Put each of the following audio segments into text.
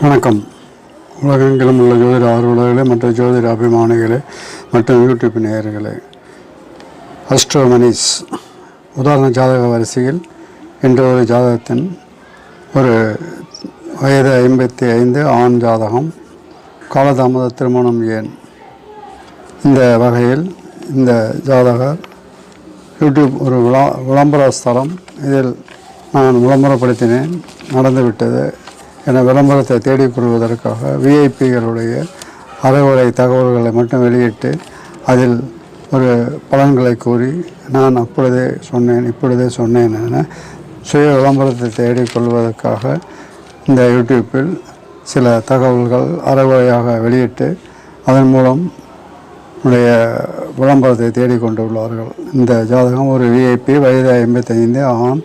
வணக்கம். உலகெங்கிலும் உள்ள ஜோதிட ஆர்வலர்களே மற்ற ஜோதிட அபிமானிகளே மற்றும் யூடியூப் நேயர்களே. அஸ்ட்ரோமனிஸ் உதாரண ஜாதக வரிசையில் இன்று ஒரு ஜாதகத்தின் ஒரு வயது ஐம்பத்தி ஐந்து ஆண் ஜாதகம். காலதாமத திருமணம் ஏன்? இந்த வகையில் இந்த ஜாதகர் யூடியூப் ஒரு விளா விளம்பர ஸ்தலம். இதில் நான் விளம்பரப்படுத்தினேன். நடந்துவிட்டது. என விளம்பரத்தை தேடிக்கொள்வதற்காக விஐபிகளுடைய அறவுரை தகவல்களை மட்டும் வெளியிட்டு அதில் ஒரு பலன்களை கூறி நான் அப்பொழுதே சொன்னேன் இப்பொழுதே சொன்னேன் என சுய விளம்பரத்தை தேடிக்கொள்வதற்காக இந்த யூடியூப்பில் சில தகவல்கள் அறவுரையாக வெளியிட்டு அதன் மூலம் உடைய விளம்பரத்தை தேடிக்கொண்டுள்ளார்கள் இந்த ஜாதகம் ஒரு விஐபி வயது ஐம்பத்தைந்து ஆண்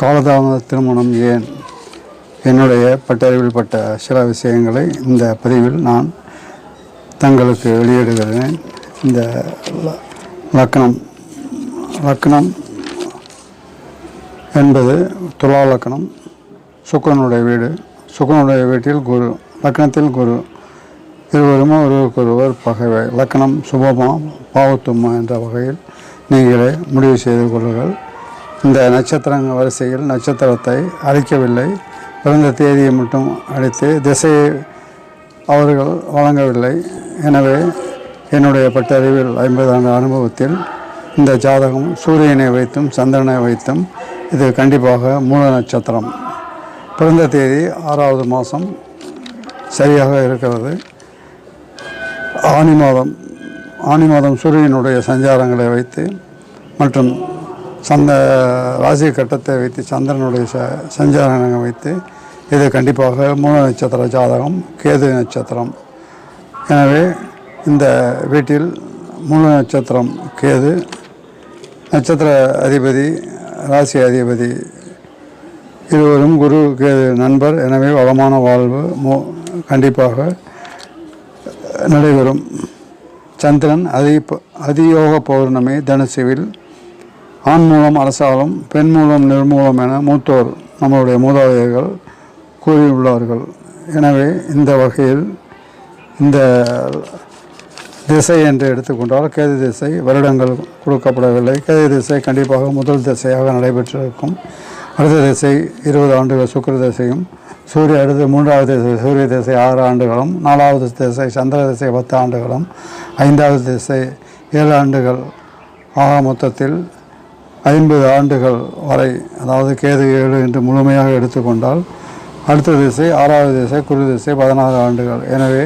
காலதாமத திருமணம் ஏன்? என்னுடைய பட்டறிவில் பட்ட சில விஷயங்களை இந்த பதிவில் நான் தங்களுக்கு வெளியிடுகிறேன். இந்த ல- லக்னம் லக்னம் என்பது துலா லக்னம் சுக்கனுடைய வீடு சுக்கனுடைய வீட்டில் குரு லக்னத்தில் குரு. இருவருமே ஒருவருக்கொருவர் பகைவை. லக்கணம் சுபமா பாவத்துமா என்ற வகையில் நீங்களே முடிவு செய்து கொள்ளுங்கள். இந்த நட்சத்திரங்கள் வரிசையில் நட்சத்திரத்தை அழிக்கவில்லை. பிறந்த தேதியை மட்டும் அளித்து திசையை அவர்கள் வழங்கவில்லை. எனவே என்னுடைய பட்டறிவில் ஐம்பது ஆண்டு அனுபவத்தில் இந்த ஜாதகம் சூரியனை வைத்தும் சந்திரனை வைத்தும் இது கண்டிப்பாக மூல நட்சத்திரம். பிறந்த தேதி ஆறாவது மாதம் சரியாக இருக்கிறது. ஆனி மாதம் ஆனி மாதம் சூரியனுடைய சஞ்சாரங்களை வைத்து மற்றும் சந்த ராசி கட்டத்தை வைத்து சந்திரனுடைய ச சஞ்சாரங்களை வைத்து இது கண்டிப்பாக மூல நட்சத்திர ஜாதகம் கேது நட்சத்திரம். எனவே இந்த வீட்டில் மூல நட்சத்திரம் கேது நட்சத்திர அதிபதி ராசி அதிபதி இருவரும் குரு கேது நண்பர். எனவே வளமான வாழ்வு மோ கண்டிப்பாக நடைபெறும். சந்திரன் அதி அதியோக பௌர்ணமி தனுசுவில் ஆண் மூலம் அரசாலும் பெண் மூலம் நிர்மூலம் என மூத்தோர் நம்மளுடைய மூதாதையர்கள் கூறியுள்ளார்கள். எனவே இந்த வகையில் இந்த திசை என்று எடுத்துக்கொண்டால் கேது திசை வருடங்கள் கொடுக்கப்படவில்லை. கேது திசை கண்டிப்பாக முதல் திசையாக நடைபெற்றிருக்கும். அடுத்த திசை இருபது ஆண்டுகள் சுக்கிர திசையும் சூரிய அடுத்து மூன்றாவது திசை சூரிய திசை ஆறு ஆண்டுகளும் நாலாவது திசை சந்திர திசை பத்து ஆண்டுகளும் ஐந்தாவது திசை ஏழு ஆண்டுகள் ஆக மொத்தத்தில் ஐம்பது ஆண்டுகள் வரை அதாவது கேது ஏழு என்று முழுமையாக எடுத்துக்கொண்டால் அடுத்த திசை ஆறாவது திசை குரு திசை பதினாறு ஆண்டுகள். எனவே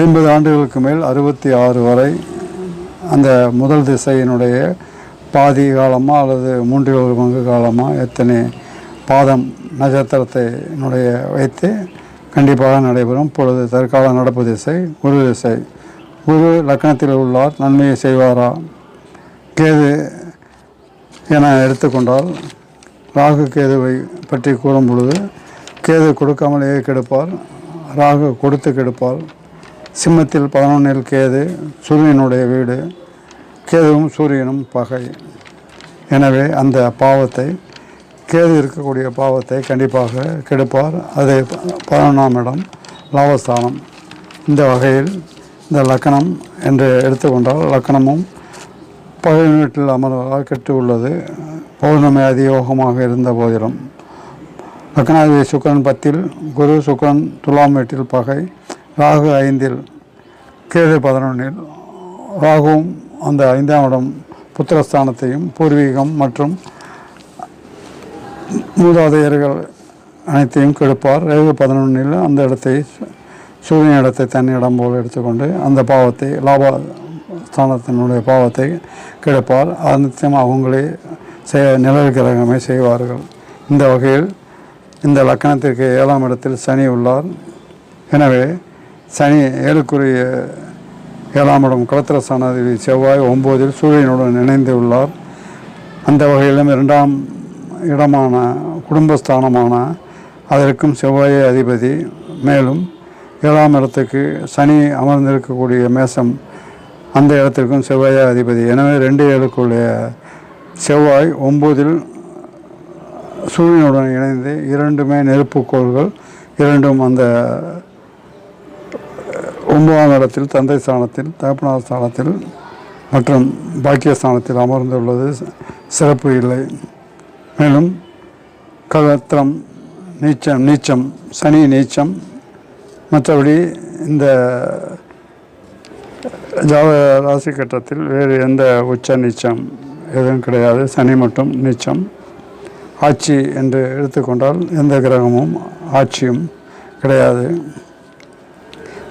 ஐம்பது ஆண்டுகளுக்கு மேல் அறுபத்தி ஆறு வரை அந்த முதல் திசையினுடைய பாதி காலமாக அல்லது மூன்றில் ஒரு பங்கு காலமாக எத்தனை பாதம் நட்சத்திரத்தினுடைய வைத்து கண்டிப்பாக நடைபெறும். பொழுது தற்கால நடப்பு திசை குரு திசை. குரு லக்னத்தில் உள்ளார் நன்மையை செய்வாரா? கேது என எடுத்துக்கொண்டால் ராகு கேதுவை பற்றி கூறும் பொழுது கேது கொடுக்காமலேயே கெடுப்பார் ராகு கொடுத்து கெடுப்பார். சிம்மத்தில் பதினொன்றில் கேது சூரியனுடைய வீடு கேதுவும் சூரியனும் பகை. எனவே அந்த பாவத்தை கேது இருக்கக்கூடிய பாவத்தை கண்டிப்பாக கெடுப்பார். அது பதினொன்றாம் இடம் லாபஸ்தானம். இந்த வகையில் இந்த லக்கணம் என்று எடுத்துக்கொண்டால் லக்கணமும் பதினெட்டில் அமர்வதால் கெட்டு உள்ளது. பௌர்ணமி அதியோகமாக இருந்த போதிலும். லக்னாதிபதி சுக்கரன் பத்தில் குரு சுக்கரன் துலாம் வீட்டில் பகை ராகு ஐந்தில் கேது பதினொன்றில் ராகுவும் அந்த ஐந்தாம் இடம் புத்திரஸ்தானத்தையும் பூர்வீகம் மற்றும் மூதாதையர்கள் அனைத்தையும் கெடுப்பார். ரேகு பதினொன்றில் அந்த இடத்தை சூரியன் இடத்தை தன்னிடம் இடம் போல் எடுத்துக்கொண்டு அந்த பாவத்தை லாப ஸ்தானத்தினுடைய பாவத்தை கெடுப்பார். அனைத்தையும் அவங்களே செய்ய நிழல் கிரகமே செய்வார்கள். இந்த வகையில் இந்த லக்கணத்திற்கு ஏழாம் இடத்தில் சனி உள்ளார். எனவே சனி ஏழுக்குரிய ஏழாம் இடம் கலத்திர சனாதிபதி செவ்வாய் ஒம்போதில் சூரியனுடன் இணைந்து உள்ளார். அந்த வகையிலும் இரண்டாம் இடமான குடும்பஸ்தானமான அதற்கும் செவ்வாயை அதிபதி. மேலும் ஏழாம் இடத்துக்கு சனி அமர்ந்திருக்கக்கூடிய மேசம் அந்த இடத்திற்கும் செவ்வாயே அதிபதி. எனவே ரெண்டு ஏழுக்குடைய செவ்வாய் ஒம்போதில் சூரியனுடன் இணைந்து இரண்டுமே நெருப்புக்கோள்கள் இரண்டும் அந்த ஒன்பதாம் இடத்தில் தந்தை ஸ்தானத்தில் தகப்பனார் ஸ்தானத்தில் மற்றும் பாக்கியஸ்தானத்தில் அமர்ந்துள்ளது. சிறப்பு இல்லை. மேலும் கலத்திரம் நீச்சம் நீச்சம் சனி நீச்சம் மற்றபடி இந்த ஜாவ ராசி கட்டத்தில் வேறு எந்த உச்ச நீச்சம் எதுவும் கிடையாது. சனி மட்டும் நீச்சம். ஆட்சி என்று எடுத்துக்கொண்டால் எந்த கிரகமும் ஆட்சியும் கிடையாது.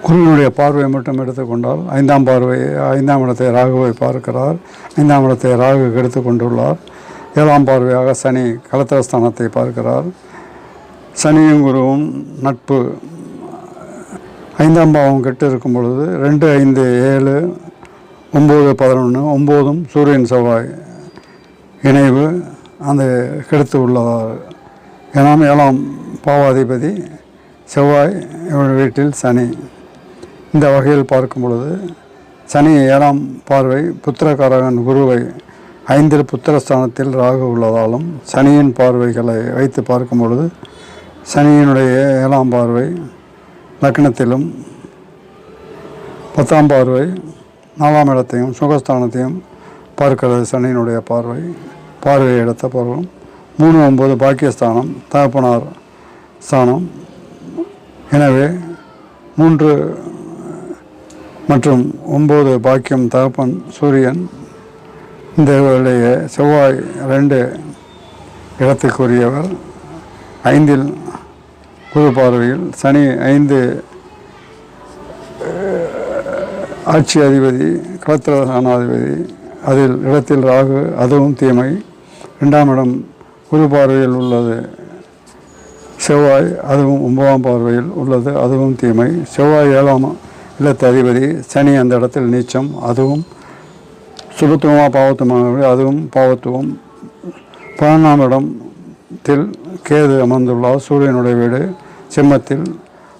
குருவினுடைய பார்வையை மட்டும் எடுத்துக்கொண்டால் ஐந்தாம் பார்வை ஐந்தாம் இடத்தை ராகுவை பார்க்கிறார். ஐந்தாம் இடத்தை ராகு எடுத்து கொண்டுள்ளார். ஏழாம் பார்வையாக சனி கலத்திரஸ்தானத்தை பார்க்கிறார். சனியும் குருவும் நட்பு ஐந்தாம் பாவம் கெட்டு இருக்கும் பொழுது ரெண்டு ஐந்து ஏழு ஒம்பது பதினொன்று ஒம்போதும் சூரியன் செவ்வாய் இணைவு அந்த கெடுத்து உள்ளதார் ஏனாம் ஏழாம் பாவாதிபதி செவ்வாய் இவன் வீட்டில் சனி. இந்த வகையில் பார்க்கும் பொழுது சனி ஏழாம் பார்வை புத்திரகாரகன் குருவை ஐந்தில் புத்திரஸ்தானத்தில் ராகு உள்ளதாலும் சனியின் பார்வைகளை வைத்து பார்க்கும் பொழுது சனியினுடைய ஏழாம் பார்வை லக்னத்திலும் பத்தாம் பார்வை நாலாம் இடத்தையும் சுகஸ்தானத்தையும் பார்க்கிறது சனியினுடைய பார்வை. பார்வை எடுத்த பருவம் மூணு ஒம்பது பாக்கியஸ்தானம் தகப்பனார் ஸ்தானம். எனவே மூன்று மற்றும் ஒம்பது பாக்கியம் தகப்பன் சூரியன். இந்த வேளைய செவ்வாய் ரெண்டு இடத்துக்குரியவர். ஐந்தில் குரு பார்வையில் சனி ஐந்து ஆட்சி அதிபதி களத்திரஸ்தானாதிபதி அதில் இடத்தில் ராகு அதுவும் தீமை. ரெண்டாம் இடம் குரு பார்வையில் உள்ளது செவ்வாய் அதுவும் ஒன்பதாம் பார்வையில் உள்ளது அதுவும் தீமை. செவ்வாய் ஏழாம் இல்லத்து அதிபதி சனி அந்த இடத்தில் நீச்சம் அதுவும் சுபத்துவமாக பாவத்துவமாக அதுவும் பாவத்துவம். பதினொன்றாம் தில் கேது அமர்ந்துள்ளார். சூரியனுடைய வீடு சிம்மத்தில்.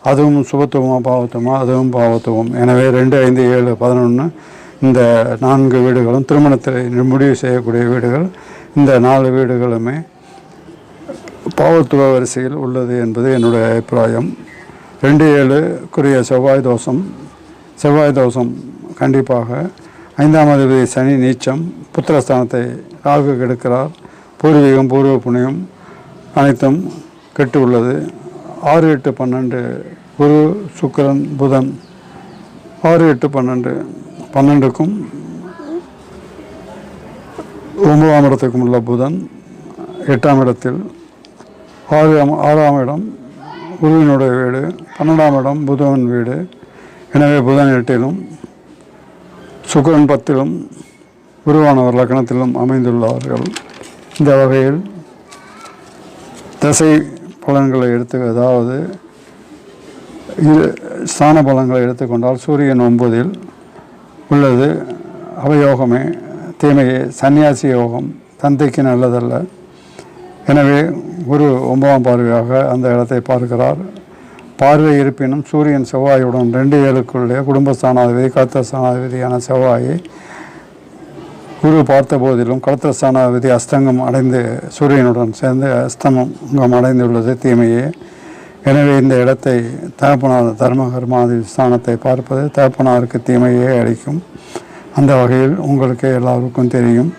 அதுவும் சுபத்துவமா பாவத்துவமா அதுவும் பாவத்துவம். எனவே ரெண்டு ஐந்து ஏழு பதினொன்று இந்த நான்கு வீடுகளும் திருமணத்தை முடிவு செய்யக்கூடிய வீடுகள். இந்த நாலு வீடுகளுமே பாவத்துவ வரிசையில் உள்ளது என்பது என்னுடைய அபிப்பிராயம். ரெண்டு ஏழுக்குரிய செவ்வாய் தோஷம். செவ்வாய் தோஷம் கண்டிப்பாக ஐந்தாம் அதிபதி சனி நீச்சம் புத்திரஸ்தானத்தை ராகு கெடுக்கிறார் பூர்வீகம் பூர்வ புண்ணியம் அனைத்தும் கெட்டு உள்ளது ஆறு எட்டு பன்னெண்டு குரு சுக்கரன் புதன். ஆறு எட்டு பன்னெண்டு பன்னெண்டுக்கும் ஒன்பதாம் இடத்துக்கும் உள்ள புதன் எட்டாம் இடத்தில். ஆறு ஆறாம் இடம் குருவினுடைய வீடு பன்னெண்டாம் இடம் புதன் வீடு. எனவே புதன் எட்டிலும் சுக்கரன் பத்திலும் குருவானவர் லக்னத்திலும் அமைந்துள்ளார்கள். இந்த வகையில் தசை பலன்களை எடுத்து அதாவது இரு ஸ்தான பலன்களை எடுத்துக்கொண்டால் சூரியன் ஒன்பதில் உள்ளது. அவயோகமே தீமையே சன்னியாசி யோகம் தந்தைக்கு நல்லதல்ல. எனவே குரு ஒன்பதாம் பார்வையாக அந்த இடத்தை பார்க்கிறார். பார்வை இருப்பினும் சூரியன் செவ்வாயுடன் ரெண்டு ஏழுக்குள்ளே குடும்பஸ்தானாதிபதி கலத்திரஸ்தானாதிபதியான செவ்வாயை குரு பார்த்த போதிலும் கலத்திரஸ்தானாதிபதி அஸ்தங்கம் அடைந்து சூரியனுடன் சேர்ந்து அஸ்தமங்கம் அடைந்துள்ளது தீமையே. எனவே இந்த இடத்தை தகப்பனார் தர்ம கர்மாதி ஸ்தானத்தை பார்ப்பது தகப்பனாருக்கு தீமையே அளிக்கும். அந்த வகையில் உங்களுக்கு எல்லாருக்கும் தெரியும்.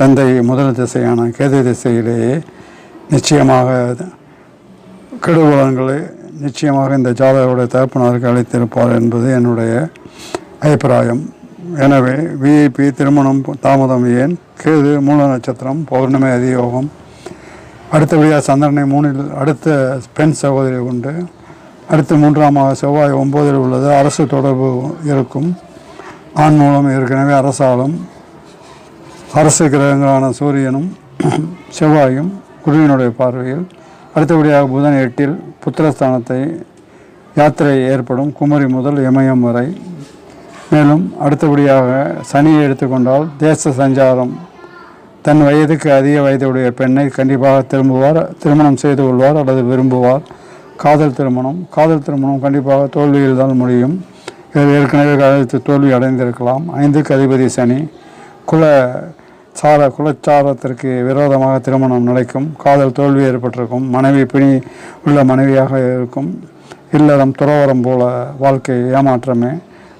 தந்தை முதல் திசையான கேது திசையிலேயே நிச்சயமாக கெடுபலன்களை நிச்சயமாக இந்த ஜாதகருடைய தகப்பனாருக்கு அளித்திருப்பார் என்பது என்னுடைய அபிப்பிராயம். எனவே விஐபி திருமணம் தாமதம் ஏன்? கேது மூல நட்சத்திரம் பௌர்ணமி அதியோகம். அடுத்தபடியாக சந்திரனை மூணில் அடுத்த பெண் சகோதரி உண்டு. அடுத்து மூன்றாமாக செவ்வாய் ஒம்போதில் உள்ளது. அரசு தொடர்பு இருக்கும். ஆண் மூலம் ஏற்கனவே அரசாலும் அரசு கிரகங்களான சூரியனும் செவ்வாயும் குருவினுடைய பார்வையில். அடுத்தபடியாக புதன் எட்டில் புத்திரஸ்தானத்தை யாத்திரை ஏற்படும் குமரி முதல் இமயம் வரை. மேலும் அடுத்தபடியாக சனியை எடுத்துக்கொண்டால் தேச சஞ்சாரம். தன் வயதுக்கு அதிக வயதுடைய பெண்ணை கண்டிப்பாக திரும்புவார் திருமணம் செய்து கொள்வார் அல்லது விரும்புவார். காதல் திருமணம் காதல் திருமணம் கண்டிப்பாக தோல்வியில் தான் முடியும். இதில் ஏற்கனவே காதலித்து தோல்வி அடைந்திருக்கலாம். ஐந்துக்கு அதிபதி சனி குல சார குலச்சாரத்திற்கு விரோதமாக திருமணம் நடக்கும். காதல் தோல்வி ஏற்பட்டிருக்கும். மனைவி பிணி உள்ள மனைவியாக இருக்கும். இல்லறம் துறவரம் போல வாழ்க்கை ஏமாற்றமே.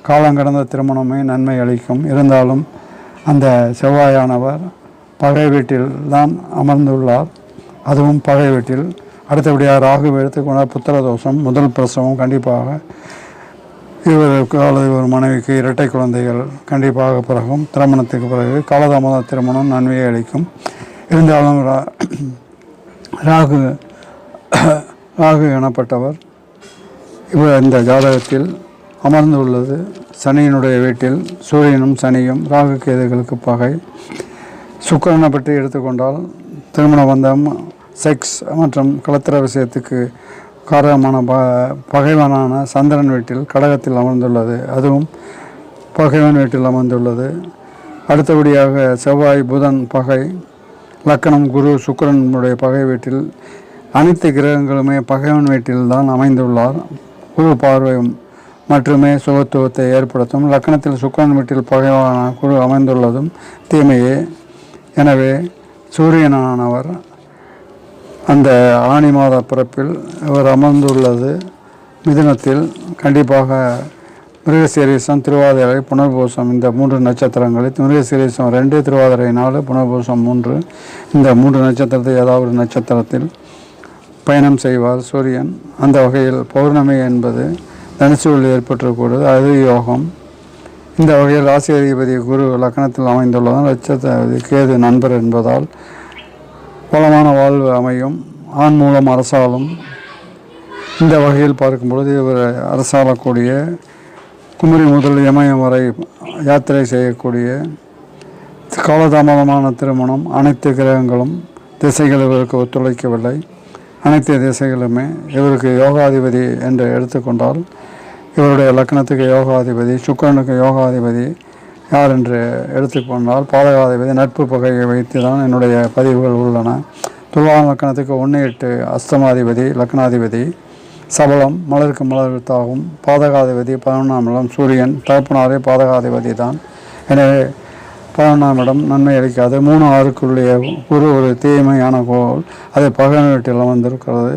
காலங்கடந்த திருமணமே நன்மை அளிக்கும். இருந்தாலும் அந்த செவ்வாயானவர் பகை வீட்டில் தான் அமர்ந்துள்ளார். அதுவும் பகை வீட்டில். அடுத்தபடியாக ராகு எடுத்துக்கொண்டால் புத்திர தோஷம் முதல் பிரசவம் கண்டிப்பாக இவருக்கு அல்லது ஒரு மனைவிக்கு இரட்டை குழந்தைகள் கண்டிப்பாக பிறகும். திருமணத்துக்கு பிறகு காலதாமத திருமணம் நன்மையை அளிக்கும். இருந்தாலும் ரா- ராகு ராகு எனப்பட்டவர் இவர் இந்த ஜாதகத்தில் அமர்ந்துள்ளது. சனியினுடைய வீட்டில் சூரியனும் சனியும் ராகு கேதுகளுக்கு பகை. சுக்கரனை பற்றி எடுத்துக்கொண்டால் திருமண பந்தம் செக்ஸ் மற்றும் கலத்திர விஷயத்துக்கு காரணமான ப பகைவனான சந்திரன் வீட்டில் கடகத்தில் அமர்ந்துள்ளது. அதுவும் பகைவன் வீட்டில் அமர்ந்துள்ளது. அடுத்தபடியாக செவ்வாய் புதன் பகை. லக்கணம் குரு சுக்கரனுடைய பகை வீட்டில் அனைத்து கிரகங்களுமே பகைவன் வீட்டில்தான் அமைந்துள்ளார். குரு பார்வையும் மட்டுமே சுகத்துவத்தை ஏற்படுத்தும். லக்கணத்தில் சுக்கரன் வீட்டில் பகைவான குழு அமைந்துள்ளதும் தீமையே. எனவே சூரியனானவர் அந்த ஆணி மாத பிறப்பில் இவர் அமர்ந்துள்ளது. மிதுனத்தில் கண்டிப்பாக மிருகசீரீசம் திருவாதிரை புனர்பூசம் இந்த மூன்று நட்சத்திரங்களில் மிருகசீரீசம் ரெண்டு திருவாதிரை நாலு புனர்பூசம் மூன்று. இந்த மூன்று நட்சத்திரத்தில் ஏதாவது ஒரு நட்சத்திரத்தில் பயணம் செய்வார் சூரியன். அந்த வகையில் பௌர்ணமி என்பது தனுசுவில் ஏற்பட்டுறக்கூடாது அது யோகம். இந்த வகையில் ராசி அதிபதி குரு லக்னத்தில் அமைந்துள்ளதால் லட்சத்தை கேது நண்பர் என்பதால் பலமான வாழ்வு அமையும். ஆண் மூலம் அரசாலும். இந்த வகையில் பார்க்கும் பொழுது இவர் அரசாளக்கூடிய குமரி முதல் இமயம் வரை யாத்திரை செய்யக்கூடிய காலதாமதமான திருமணம் அனைத்து கிரகங்களும் திசைகள் இவருக்கு ஒத்துழைக்கவில்லை. அனைத்து திசைகளுமே இவருக்கு யோகாதிபதி என்று எடுத்துக்கொண்டால் இவருடைய லக்னத்துக்கு யோகாதிபதி சுக்கரனுக்கு யோகாதிபதி யார் என்று எடுத்துக்கொண்டால் பாதகாதிபதி நட்பு பகையை வைத்து தான் என்னுடைய பதிவுகள் உள்ளன. துலா லக்கணத்துக்கு ஒன்று எட்டு அஸ்தமாதிபதி லக்னாதிபதி சபலம் மலருக்கு மலர் தாகும். பாதகாதிபதி பதினொன்றாம் இடம் சூரியன் தகப்பனாரே பாதகாதிபதி தான். எனவே பதினொன்றாம் இடம் நன்மை அளிக்காது. மூணு ஆறுக்குள்ளே ஒரு ஒரு தீமையான கோள் அது பகவன் வீட்டில் வந்திருக்கிறது.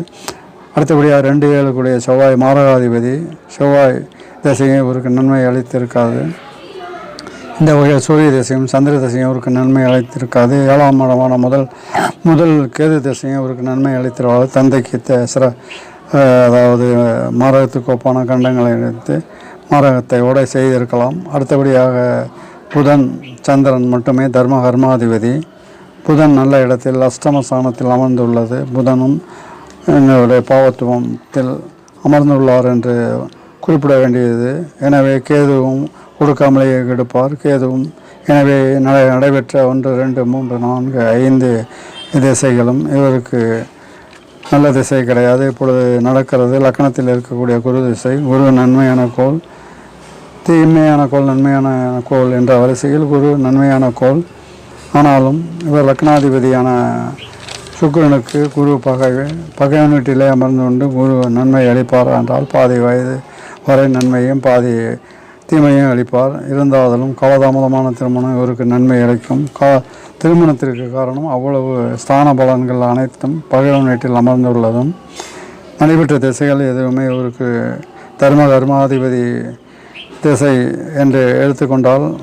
அடுத்தபடியாக ரெண்டு ஏழுக்குடைய செவ்வாய் மாரகாதிபதி. செவ்வாய் திசையும் இவருக்கு நன்மை அளித்திருக்காது. இந்த வகையில் சூரிய திசையும் சந்திர திசையும் அவருக்கு நன்மை அளித்திருக்காது. ஏழாம் இடமான முதல் முதல் கேது திசையும் அவருக்கு நன்மை அளித்திருவாது தந்தைக்கு சிற அதாவது மாரகத்துக்கு ஒப்பான கண்டங்களை எடுத்து மாரகத்தை உடை செய்திருக்கலாம். அடுத்தபடியாக புதன் சந்திரன் மட்டுமே தர்ம கர்மாதிபதி. புதன் நல்ல இடத்தில் அஷ்டம ஸ்தானத்தில் அமர்ந்துள்ளது. புதனும் என்னுடைய பாவத்துவத்தில் அமர்ந்துள்ளார் என்று குறிப்பிட வேண்டியது. எனவே கேதுவும் கொடுக்காமலேயே கெடுப்பார் கேதுவும் எனவே நடை நடைபெற்ற ஒன்று ரெண்டு மூன்று நான்கு ஐந்து திசைகளும் இவருக்கு நல்ல திசை கிடையாது. இப்பொழுது நடக்கிறது லக்கணத்தில் இருக்கக்கூடிய குரு திசை குரு நன்மையான கோள் தீமையான கோள் நன்மையான கோள் என்ற வரிசையில் குரு நன்மையான கோள். ஆனாலும் இவர் லக்னாதிபதியான சுக்கிரனுக்கு குரு பகை பகைவன் வீட்டிலே அமர்ந்து கொண்டு குரு நன்மை அளிப்பார் என்றால் பாதி வயது வரை நன்மையும் பாதி தீமையும் அளிப்பார். இருந்தாலும் காலதாமதமான திருமணம் இவருக்கு நன்மை அளிக்கும். கா திருமணத்திற்கு காரணம் அவ்வளவு ஸ்தான பலன்கள் அனைத்தும் பகைவன் வீட்டில் அமர்ந்துள்ளதும். நடைபெற்ற திசைகள் எதுவுமே இவருக்கு தர்ம கர்மாதிபதி திசை என்று எடுத்துக்கொண்டால்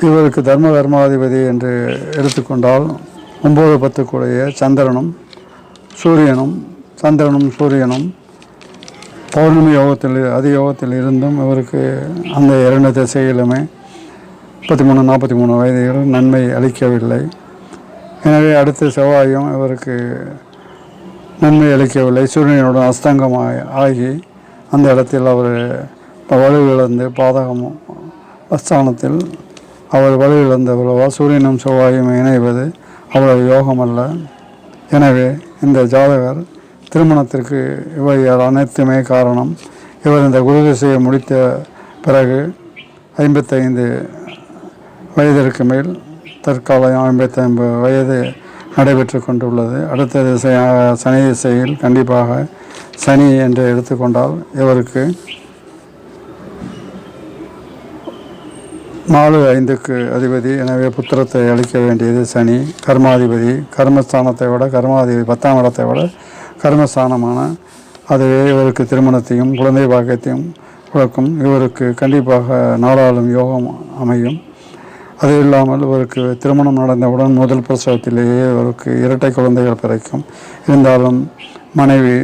இவருக்கு தர்ம கர்மாதிபதி என்று எடுத்துக்கொண்டால் ஒம்பது பத்துக்குடைய சந்திரனும் சூரியனும் சந்திரனும் சூரியனும் பௌர்ணமி யோகத்தில் அதி யோகத்தில் இருந்தும் இவருக்கு அந்த இரண்டு திசையிலுமே முப்பத்தி மூணு நாற்பத்தி மூணு வயதுகள் நன்மை அளிக்கவில்லை. எனவே அடுத்த செவ்வாயும் இவருக்கு நன்மை அளிக்கவில்லை. சூரியனுடன் அஸ்தங்கம் ஆகி- ஆகி அந்த இடத்தில் அவர் வலுவிழந்து பாதகம் அஸ்தானத்தில் அவர் வலுவிழந்தவளவா சூரியனும் செவ்வாயும் இணைவது அவ்வளவு யோகம் அல்ல எனவே இந்த ஜாதகர் திருமணத்திற்கு இவை அனைத்துமே காரணம். இவர் இந்த குரு திசையை முடித்த பிறகு ஐம்பத்தைந்து வயதிற்கு மேல் தற்காலம் ஐம்பத்தைம்பது வயது நடைபெற்று கொண்டுள்ளது. அடுத்த திசையாக சனி திசையில் கண்டிப்பாக சனி என்று எடுத்துக்கொண்டால் இவருக்கு நாலு ஐந்துக்கு அதிபதி எனவே புத்திரத்தை அளிக்க வேண்டியது சனி. கர்மாதிபதி கர்மஸ்தானத்தை விட கர்மாதிபதி பத்தாம் இடத்தை விட கர்மஸ்தானமான. அதுவே இவருக்கு திருமணத்தையும் குழந்தை பாக்கியத்தையும் கொடுக்கும். இவருக்கு கண்டிப்பாக நாடாளும் யோகம் அமையும். அது இல்லாமல் இவருக்கு திருமணம் நடந்தவுடன் முதல் பிரசவத்திலேயே இவருக்கு இரட்டை குழந்தைகள் பிறக்கும். இருந்தாலும் மனைவி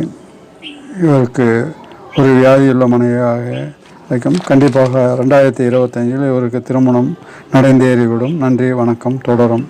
இவருக்கு ஒரு வியாதியுள்ள மனைவியாக வைக்கும் கண்டிப்பாக ரெண்டாயிரத்தி இருபத்தஞ்சில் இவருக்கு திருமணம் நடந்தேறிவிடும். நன்றி வணக்கம் தொடரும்.